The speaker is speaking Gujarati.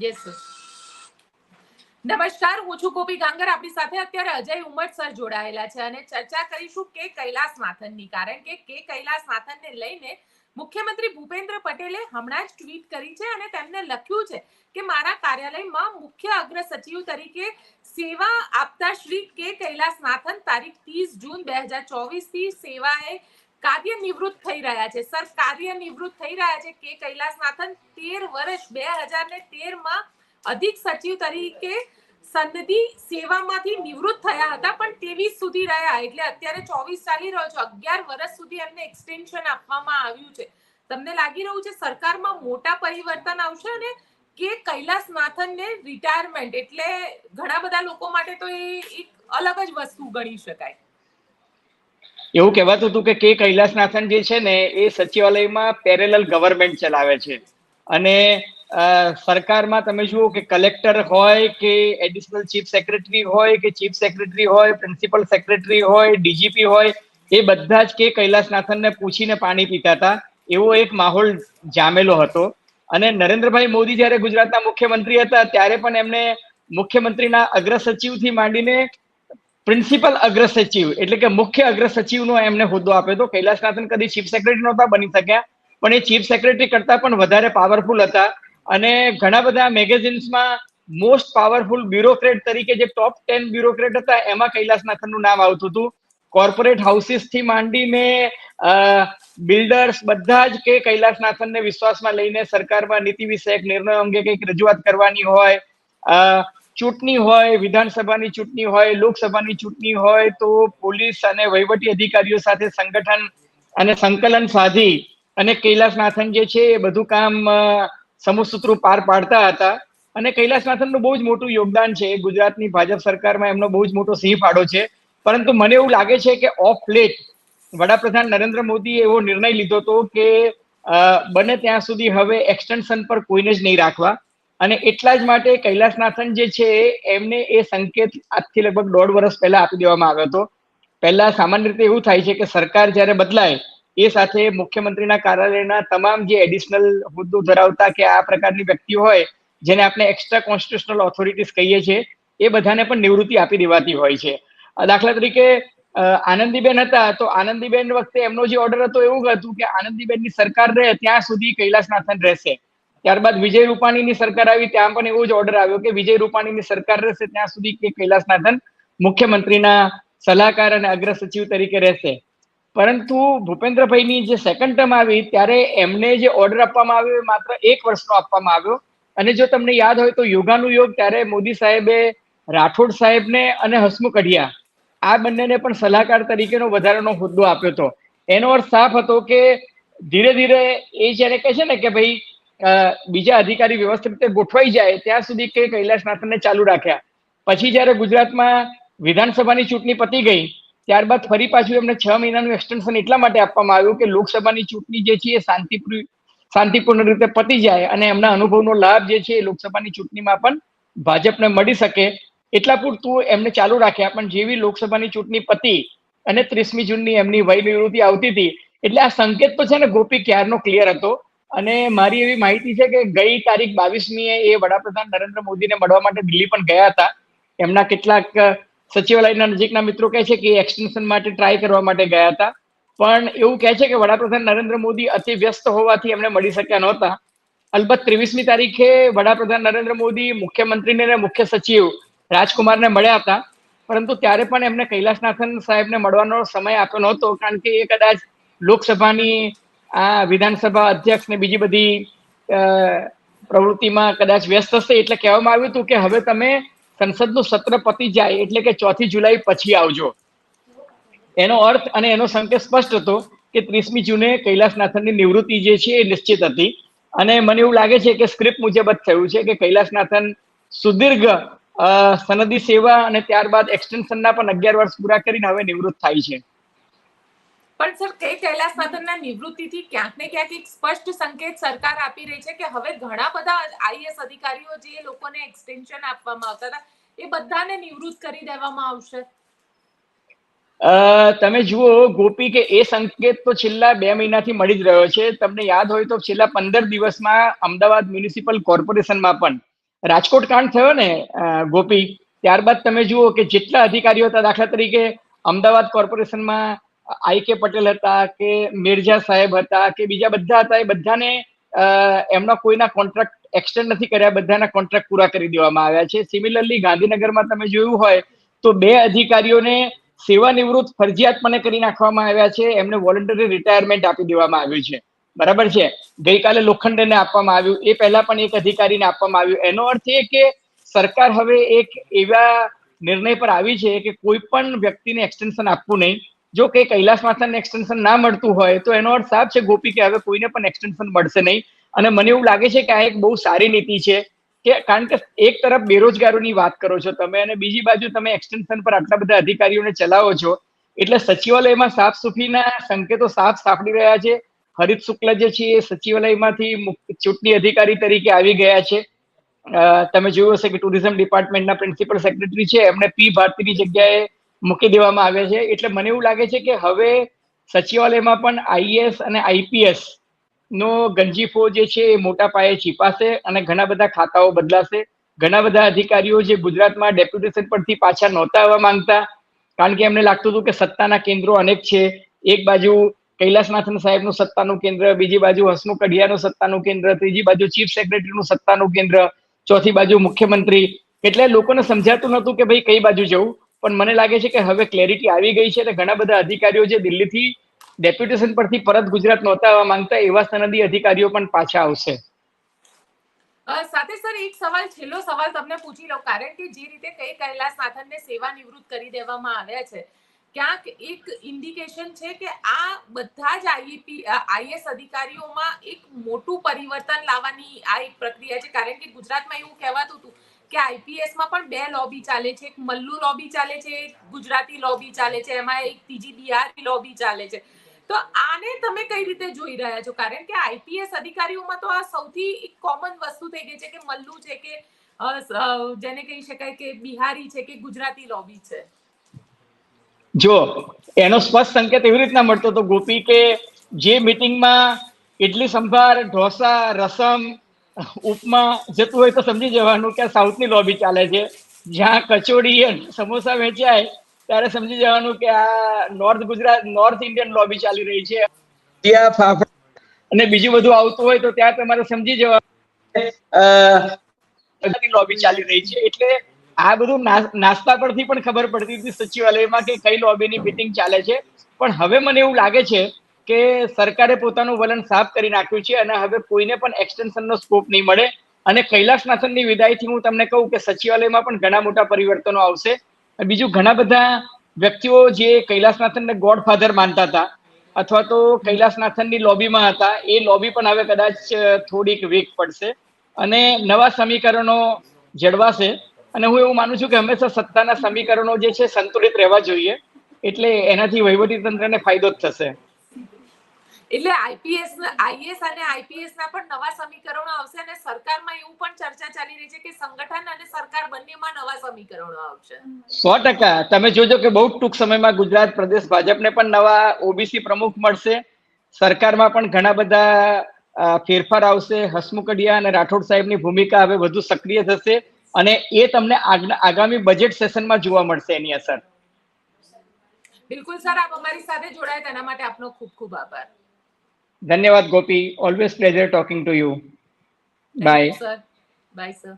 યસ નમસ્કાર, હું છું ગોપી ગાંગર. આપણી સાથે અત્યારે અજય ઉમર સર જોડાયેલા છે અને ચર્ચા કરીશું કે કૈલાસ નાથનની કારણ કે કે કૈલાસ નાથનને લઈને મુખ્યમંત્રી ભૂપેન્દ્ર પટેલે હમણાં જ ટ્વીટ કરી છે અને તેમને લખ્યું છે કે મારા કાર્યાલયમાં મુખ્ય અગ્ર સચિવ તરીકે સેવા આપતા શ્રી કે કૈલાસ નાથન તારીખ ત્રીસ જૂન બે હજાર ચોવીસથી સેવાએ કાર્ય નિવૃત્ત થઈ રહ્યા છે. સર, કાર્ય નિવૃત્ત થઈ રહ્યા છે કે કૈલાસનાથન? તેર વર્ષ, બે હજાર ને તેરમાં અધિક સચિવ તરીકે સનદી સેવામાંથી નિવૃત્ત થયા હતા, પણ ત્રેવીસ સુધી રહ્યા. એટલે અત્યારે ચોવીસ ચાલી રહ્યો છે. અગિયાર વર્ષ સુધી એમને એક્સટેન્શન આપવામાં આવ્યું છે. તમને લાગી રહ્યું છે સરકારમાં મોટા પરિવર્તન આવશે અને કે કૈલાસનાથનને રિટાયરમેન્ટ એટલે ઘણા બધા લોકો માટે તો એ એક અલગ જ વસ્તુ ગણી શકાય. એવું કહેવાતું હતું કે કે કૈલાસનાથન જે છે ને, એ સચિવાલયમાં પેરેલલ ગવર્મેન્ટ ચલાવે છે. અને સરકારમાં તમે જુઓ કે કલેક્ટર હોય કે એડિશનલ ચીફ સેક્રેટરી હોય કે ચીફ સેક્રેટરી હોય પ્રિન્સિપલ સેક્રેટરી હોય ડીજીપી હોય, એ બધા જ કે કૈલાસનાથનને પૂછીને પાણી પીતા હતા. એવો એક માહોલ જામેલો હતો. અને નરેન્દ્રભાઈ મોદી જ્યારે ગુજરાતના મુખ્યમંત્રી હતા, ત્યારે પણ એમને મુખ્યમંત્રીના અગ્ર સચિવથી માંડીને પ્રિન્સિપલ અગ્ર સચિવ, એટલે કે મુખ્ય અગ્ર સચિવનો એમને હોદ્દો આપ્યો હતો. કૈલાસનાથન કદી ચીફ સેક્રેટરી નહોતા બની શક્યા, પણ એ ચીફ સેક્રેટરી કરતા પણ વધારે પાવરફુલ હતા. અને ઘણા બધા મેગેઝિન્સમાં મોસ્ટ પાવરફુલ બ્યુરોક્રેટ તરીકે જે ટોપ ટેન બ્યુરોક્રેટ હતા, એમાં કૈલાસનાથનનું નામ આવતું હતું. કોર્પોરેટ હાઉસીસથી માંડીને બિલ્ડર્સ બધા જ કે કૈલાસનાથનને વિશ્વાસમાં લઈને સરકારમાં નીતિ વિષયક નિર્ણયો અંગે કંઈક રજૂઆત કરવાની હોય ચૂંટણી હોય વિધાનસભાની ચૂંટણી હોય લોકસભાની ચૂંટણી હોય તો પોલીસ અને વહીવટી અધિકારીઓ સાથે સંગઠન અને સંકલન સાધી અને કૈલાસનાથન જે છે એ બધું કામ અ, સમૂહસૂત્રું પાર પાડતા હતા. અને કૈલાસનાથનનું બહુ જ મોટું યોગદાન છે. ગુજરાતની ભાજપ સરકારમાં એમનો બહુ જ મોટો સિંહ ફાળો છે. પરંતુ મને એવું લાગે છે કે ઓફ લેટ વડાપ્રધાન નરેન્દ્ર મોદીએ એવો નિર્ણય લીધો હતો કે બને ત્યાં સુધી હવે એક્સટેન્શન પર કોઈને જ નહીં રાખવા. અને એટલા જ માટે કૈલાસનાથન જે છે, એમને એ સંકેત આજથી લગભગ દોઢ વર્ષ પહેલા આપી દેવામાં આવ્યો હતો. પહેલા સામાન્ય રીતે એવું થાય છે કે સરકાર જ્યારે બદલાય, એ સાથે મુખ્યમંત્રીના કાર્યાલયના તમામ જે એડિશનલ હોદ્દો ધરાવતા કે આ પ્રકારની વ્યક્તિઓ હોય, જેને આપણે એક્સ્ટ્રા કોન્સ્ટિટ્યુશનલ ઓથોરિટીઝ કહીએ છીએ, એ બધાને પણ નિવૃત્તિ આપી દેવાતી હોય છે. દાખલા તરીકે આનંદીબેન હતા, તો આનંદીબેન વખતે એમનો જે ઓર્ડર હતો એવું હતું કે આનંદીબેનની સરકાર રહે ત્યાં સુધી કૈલાસનાથન રહેશે. ત્યારબાદ વિજય રૂપાણીની સરકાર આવી, ત્યાં પણ એવો જ ઓર્ડર આવ્યો કે વિજય રૂપાણીની સરકાર રહેશે ત્યાં સુધી કે કૈલાસનાથન મુખ્યમંત્રીના સલાહકાર અને અગ્ર સચિવ તરીકે રહેશે. પરંતુ ભૂપેન્દ્રભાઈની જે સેકન્ડ ટર્મ આવી, ત્યારે એમને જે ઓર્ડર આપવામાં આવ્યો એ માત્ર એક વર્ષનો આપવામાં આવ્યો. અને જો તમને યાદ હોય તો યોગાનું યોગ ત્યારે મોદી સાહેબે, રાઠોડ સાહેબને અને હસમુખ અઢિયા આ બંનેને પણ સલાહકાર તરીકેનો વધારાનો હોદ્દો આપ્યો હતો. એનો અર્થ સાફ હતો કે ધીરે ધીરે એ જ્યારે કહે છે ને કે ભાઈ બીજા અધિકારી વ્યવસ્થિત રીતે ગોઠવાઈ જાય ત્યાં સુધી કે કૈલાસનાથનને ચાલુ રાખ્યા. પછી જ્યારે ગુજરાતમાં વિધાનસભાની ચૂંટણી પતી ગઈ, ત્યારબાદ ફરી પાછું એમને છ મહિનાનું એક્સટેન્શન એટલા માટે આપવામાં આવ્યું કે લોકસભાની ચૂંટણી જે છે એ શાંતિપૂર્ણ શાંતિપૂર્ણ રીતે પતી જાય અને એમના અનુભવનો લાભ જે છે એ લોકસભાની ચૂંટણીમાં પણ ભાજપને મળી શકે. એટલા પૂરતું એમને ચાલુ રાખ્યા, પણ જેવી લોકસભાની ચૂંટણી પતી અને ત્રીસમી જૂનની એમની વય નિવૃત્તિ આવતી હતી, એટલે આ સંકેત તો છે ને ગોપી ક્યારનો ક્લિયર હતો? અને મારી એવી માહિતી છે કે ગઈ તારીખ બાવીસમીએ એ વડાપ્રધાન નરેન્દ્ર મોદીને મળવા માટે દિલ્હી પણ ગયા હતા. એમના કેટલાક સચિવાલયના નજીકના મિત્રો કહે છે કે એક્સટેન્શન માટે ટ્રાય કરવા માટે ગયા હતા. પણ એવું કહે છે કે વડાપ્રધાન નરેન્દ્ર મોદી અતિ વ્યસ્ત હોવાથી એમને મળી શક્યા નહોતા. અલબત્ત ત્રેવીસમી તારીખે વડાપ્રધાન નરેન્દ્ર મોદી મુખ્યમંત્રીને અને મુખ્ય સચિવ રાજકુમારને મળ્યા હતા. પરંતુ ત્યારે પણ એમને કૈલાસનાથન સાહેબને મળવાનો સમય આપ્યો નહોતો, કારણ કે એ કદાચ લોકસભાની આ વિધાનસભા અધ્યક્ષ ને બીજી બધી પ્રવૃત્તિમાં કદાચ વ્યસ્ત હશે એટલે કહેવામાં આવ્યું હતું કે હવે તમે સંસદનું સત્ર પતી જાય એટલે કે ચોથી જુલાઈ પછી આવજો. એનો અર્થ અને એનો સંકેત સ્પષ્ટ હતો કે ત્રીસમી જૂને કૈલાસનાથનની નિવૃત્તિ જે છે એ નિશ્ચિત હતી. અને મને એવું લાગે છે કે સ્ક્રિપ્ટ મુજબ જ થયું છે કે કૈલાસનાથન સુદીર્ઘ સનદી સેવા અને ત્યારબાદ એક્સટેન્શનના પણ અગિયાર વર્ષ પૂરા કરીને હવે નિવૃત્ત થાય છે. પણ સર કે કૈલાસ નાથનના નિવૃત્તિથી ક્યાંક ને ક્યાંક એક સ્પષ્ટ સંકેત સરકાર આપી રહી છે કે હવે ઘણા બધા આઈએસ અધિકારીઓ જે લોકોને એક્સટેન્શન આપવામાં આવતા હતા, એ બધાને નિવૃત્ત કરી દેવામાં આવશે. તમે જુઓ ગોપી કે એ સંકેત તો છેલ્લા બે મહિનાથી મળી જ રહ્યો છે. તમને યાદ હોય તો છેલ્લા પંદર દિવસમાં અમદાવાદ મ્યુનિસિપલ કોર્પોરેશનમાં પણ રાજકોટ કાંડ થયો ને ગોપી, ત્યારબાદ તમે જુઓ કે જેટલા અધિકારીઓ હતા દાખલા તરીકે અમદાવાદ કોર્પોરેશનમાં આઈ કે પટેલ હતા કે મિર્ઝા સાહેબ હતા કે બીજા બધા હતા એ બધાને એમના કોઈના કોન્ટ્રાક્ટ એક્સટેન્ડ નથી કર્યા, બધાના કોન્ટ્રાક્ટ પૂરા કરી દેવામાં આવ્યા છે. સિમિલરલી ગાંધીનગરમાં તમે જોયું હોય તો બે અધિકારીઓને સેવા નિવૃત્ત ફરજિયાતપણે કરી નાખવામાં આવ્યા છે. એમને વોલન્ટરી રિટાયરમેન્ટ આપી દેવામાં આવ્યું છે. બરાબર છે? ગઈકાલે લોખંડને આપવામાં આવ્યું. એ પહેલા પણ એક અધિકારીને આપવામાં આવ્યું. એનો અર્થ એ કે સરકાર હવે એક એવા નિર્ણય પર આવી છે કે કોઈ પણ વ્યક્તિને એક્સટેન્શન આપવું નહીં. જો કે કૈલાસ માથાને એક્સટેન્શન ના મળતું હોય, તો એનો અર્થ સાફ છે ગોપી કે હવે કોઈને પણ એક્સટેન્શન મળશે નહીં. અને મને એવું લાગે છે કે આ એક બહુ સારી નીતિ છે કે કારણ કે એક તરફ બેરોજગારોની વાત કરો છો તમે અને બીજી બાજુ તમે એક્સટેન્શન પર આટલા બધા અધિકારીઓને ચલાવો છો. એટલે સચિવાલયમાં સાફ સુફીના સંકેતો સાફ સાંપડી રહ્યા છે. હરિત શુક્લ જે છે એ સચિવાલયમાંથી ચૂંટણી અધિકારી તરીકે આવી ગયા છે. તમે જોયું હશે કે ટુરિઝમ ડિપાર્ટમેન્ટના પ્રિન્સિપલ સેક્રેટરી છે. એમણે પી ભારતીની જગ્યાએ મૂકી દેવામાં આવે છે. એટલે મને એવું લાગે છે કે હવે સચિવાલયમાં પણ આઈએસ અને આઈપીએસ નો ગંજીફો જે છે એ મોટા પાયે છીપાશે અને ઘણા બધા ખાતાઓ બદલાશે. ઘણા બધા અધિકારીઓ જે ગુજરાતમાં ડેપ્યુટેશન પરથી પાછા નહોતા આવવા માંગતા, કારણ કે એમને લાગતું હતું કે સત્તાના કેન્દ્રો અનેક છે. એક બાજુ કૈલાસનાથન સાહેબનું સત્તાનું કેન્દ્ર, બીજી બાજુ હસમુખ કઢિયાનું સત્તાનું કેન્દ્ર, ત્રીજી બાજુ ચીફ સેક્રેટરીનું સત્તાનું કેન્દ્ર, ચોથી બાજુ મુખ્યમંત્રી. એટલે લોકોને સમજાતું નહોતું કે ભાઈ કઈ બાજુ જવું. પણ મને લાગે છે કે હવે ક્લેરિટી આવી ગઈ છે અને ઘણા બધા અધિકારીઓ જે દિલ્હીથી ડેપ્યુટેશન પરથી પરત ગુજરાત નહોતા આવવા માંગતા એવા સનદી અધિકારીઓ પણ પાછા આવશે. સાથે સર, એક સવાલ, છેલ્લો સવાલ તમને પૂછી લઉં. કારણ કે જે રીતે કઈ કૈલાસ નાથનને સેવા નિવૃત્ત કરી દેવામાં આવ્યા છે, ક્યાંક એક ઇન્ડિકેશન છે કે આ બધા જ આઈપી આઈએસ અધિકારીઓમાં એક મોટું પરિવર્તન લાવવાની આ એક પ્રક્રિયા છે. કારણ કે ગુજરાતમાં એવું કહેવાતું હતું કે આઈપીએસમાં પણ બે લોબી ચાલે છે. એક મલ્લુ લોબી ચાલે છે, એક ગુજરાતી લોબી ચાલે છે, એમાં એક ત્રીજી બિહારી લોબી ચાલે છે. તો આને તમે કઈ રીતે જોઈ રહ્યા છો? કારણ કે આઈપીએસ અધિકારીઓમાં તો આ સૌથી એક કોમન વસ્તુ થઈ ગઈ છે કે મલ્લુ છે કે જેને કહી શકાય કે બિહારી છે કે ગુજરાતી લોબી છે. જો, એનો સ્પષ્ટ સંકેત એવી રીતના મળતો હતો, ગોપી, કે જે મિટિંગમાં ઇડલી સંભાર, ઢોસા, રસમ ઉપમા જતું હોય તો સમજી જવાનું કે સાઉથની લોબી ચાલે છે. જ્યાં કચોડી અને સમોસા વેચાય ત્યારે સમજી જવાનું કે આ north Gujarat north Indian lobby ચાલી રહી છે. ત્યાં ફાફડા અને બીજું બધું આવતું હોય તો ત્યાં તમારે સમજી જવાનું લોબી ચાલી રહી છે. એટલે આ બધું નાસ્તા પરથી પણ ખબર પડતી હતી સચિવાલયમાં કે કઈ લોબીની મિટિંગ ચાલે છે. પણ હવે મને એવું લાગે છે કે સરકારે પોતાનું વલણ સાફ કરી નાખ્યું છે અને હવે કોઈને પણ એક્સટેન્શનનો સ્કોપ નહીં મળે. અને કૈલાસનાથનની વિદાયથી હું તમને કહું કે સચિવાલયમાં પણ ઘણા મોટા પરિવર્તનો આવશે. બીજું ઘણા બધા વ્યક્તિઓ જે કૈલાસનાથનને ગોડફાધર માનતા હતા અથવા તો કૈલાસનાથનની લોબીમાં હતા, એ લોબી પણ હવે કદાચ થોડીક વીક પડશે. અને નવા સમીકરણો જળવાશે. અને હું એવું માનું છું કે હંમેશા સત્તાના સમીકરણો જે છે સંતુલિત રહેવા જોઈએ. એટલે એનાથી વહીવટી તંત્રને ફાયદો જ થશે. એટલે આઈપીએસ આઈએસ અને આઈપીએસ ના પણ નવા સમીકરણો આવશે અને સરકારમાં એવું પણ ચર્ચા ચાલી રહી છે કે સંગઠન અને સરકાર બંનેમાં નવા સમીકરણો આવશે. સો ટકા. તમે જોજો કે બહુ ટૂંક સમયમાં ગુજરાત પ્રદેશ ભાજપને પણ નવા ઓબીસી પ્રમુખ મળશે. સરકારમાં પણ ઘણા બધા ફેરફાર આવશે. હસમુખ અને રાઠોડ સાહેબની ભૂમિકા હવે વધુ સક્રિય થશે અને એ તમને આગામી બજેટ સેશનમાં જોવા મળશે એની અસર. બિલકુલ સર આપ અમારી સાથે જોડાયા. તેના માટે આપનો ખૂબ ખૂબ આભાર. ધન્યવાદ Gopi always pleasure talking to you bye sir bye sir